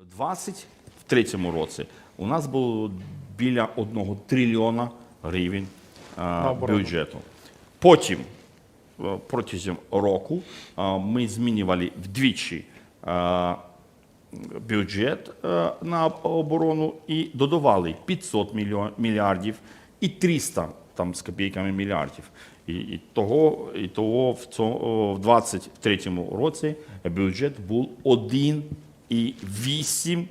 У 2023 році у нас було біля 1 трильйона гривень а, бюджету. Потім е, протягом року а, ми змінювали вдвічі а, бюджет е, на оборону і додавали 500 мільйон- мільярдів і 300 там з копійками мільярдів. І, і того, і того в, цьому, в 23-му році бюджет був 1,8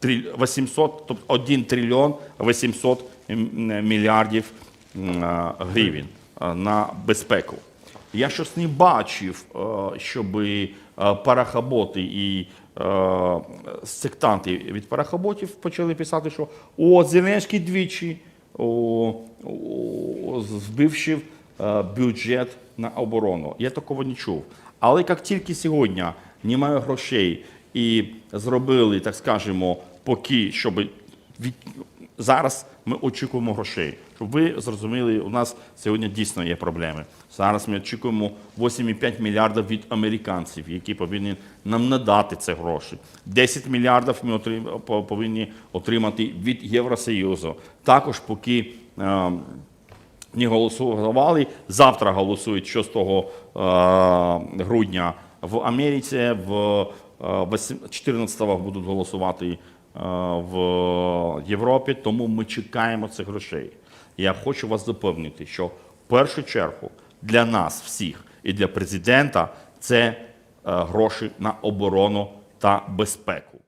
триль- 800, тобто 1 трильйон 800 мільярдів гривень на безпеку. Я щось не бачив, щоб парахоботи і е, сектанти від парахоботів почали писати, що о, Зеленський двічі о, збивши е, бюджет на оборону. Я такого не чув. Але як тільки сьогодні немає грошей і зробили, так скажемо, поки, щоб від... зараз ми очікуємо грошей. Щоб ви зрозуміли, у нас сьогодні дійсно є проблеми. Зараз ми очікуємо 8,5 мільярдів від американців, які повинні нам надати ці гроші. 10 мільярдів ми повинні отримати від Євросоюзу. Також поки. е, не голосували. Завтра голосують 6 е, грудня в Америці, в е, 14 будуть голосувати е, в Європі, тому ми чекаємо цих грошей. Я хочу вас запевнити, що в першу чергу для нас всіх і для президента це е, гроші на оборону та безпеку.